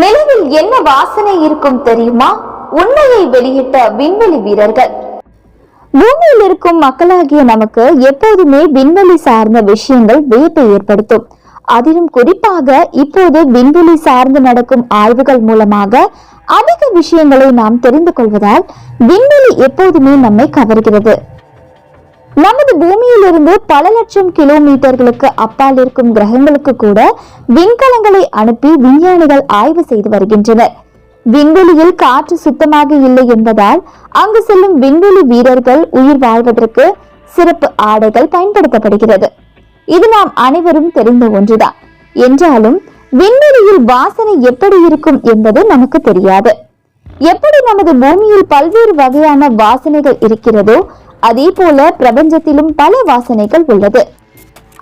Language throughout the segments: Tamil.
நிலவில் என்ன வாசனை இருக்கும் தெரியுமா? உண்மையை வெளியிட்ட விண்வெளி வீரர்கள். பூமியில் இருக்கும் மக்களாகிய நமக்கு எப்போதுமே விண்வெளி சார்ந்த விஷயங்கள் வியப்பை ஏற்படுத்தும். அதிலும் குறிப்பாக இப்போது விண்வெளி சார்ந்து நடக்கும் ஆய்வுகள் மூலமாக அதிக விஷயங்களை நாம் தெரிந்து கொள்வதால் விண்வெளி எப்போதுமே நம்மை கவர்கிறது. நமது பூமியிலிருந்து பல லட்சம் கிலோமீட்டர்களுக்கு அப்பால் இருக்கும் கிரகங்களுக்கு கூட விண்கலங்களை அனுப்பி விஞ்ஞானிகள் ஆய்வு செய்து வருகின்றனர். விண்வெளியில் காற்று சுத்தமாக இல்லை என்பதால் அங்கு செல்லும் விண்வெளி வீரர்கள் உயிர் வாழ்வதற்கு சிறப்பு ஆடைகள் பயன்படுத்தப்படுகிறது. இது நாம் அனைவரும் தெரிந்த ஒன்றுதான். என்றாலும் விண்வெளியில் வாசனை எப்படி இருக்கும் என்பது நமக்கு தெரியாது. எப்படி நமது பூமியில் பல்வேறு வகையான வாசனைகள் இருக்கிறதோ அதே போல பிரபஞ்சத்திலும் பல வாசனைகள் உள்ளது.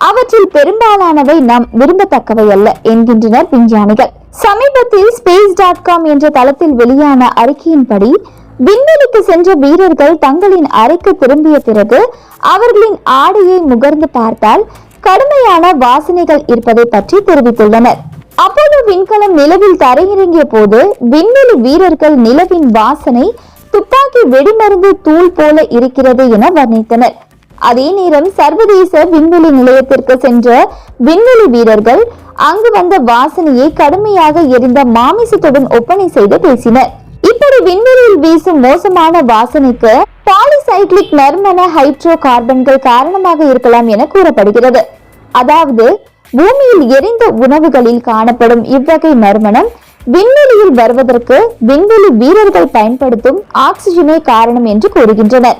அவற்றில் பெரும்பாலானவை நாம் விரும்பத்தக்கவை அல்ல என்கின்றனர் விஞ்ஞானிகள். சமீபத்தில் ஸ்பேஸ் டாட் காம் என்ற தளத்தில் வெளியான அறிக்கையின்படி விண்வெளிக்கு சென்ற வீரர்கள் தங்களின் அறைக்கு திரும்பிய பிறகு அவர்களின் ஆடையை முகர்ந்து பார்த்தால் கடுமையான வாசனைகள் இருப்பதை பற்றி தெரிவித்துள்ளனர். அப்போது விண்கலம் நிலவில் தரையிறங்கிய போது விண்வெளி வீரர்கள் நிலவின் வாசனை துப்பாக்கி வெடிமருந்து தூள் போல இருக்கிறது என வர்ணித்தனர். அதே நேரம் சர்வதேச விண்வெளி நிலையத்திற்கு சென்ற விண்வெளி வீரர்கள் அங்கு வந்த வாசனையை கடுமையாக எரிந்த மாமிசத்துடன் ஒப்பனை செய்து பேசினர். இப்படி விண்வெளியில் வீசும் மோசமான வாசனைக்கு பாலிசைக்ளிக் நறுமண ஹைட்ரோ கார்பன்கள் காரணமாக இருக்கலாம் என கூறப்படுகிறது. அதாவது பூமியில் எரிந்த உணவுகளில் காணப்படும் இவ்வகை நறுமணம் விண்வெளியில் வருவதற்கு விண்வெளி வீரர்கள் பயன்படுத்தும் ஆக்சிஜனே காரணம் என்று கூறுகின்றனர்.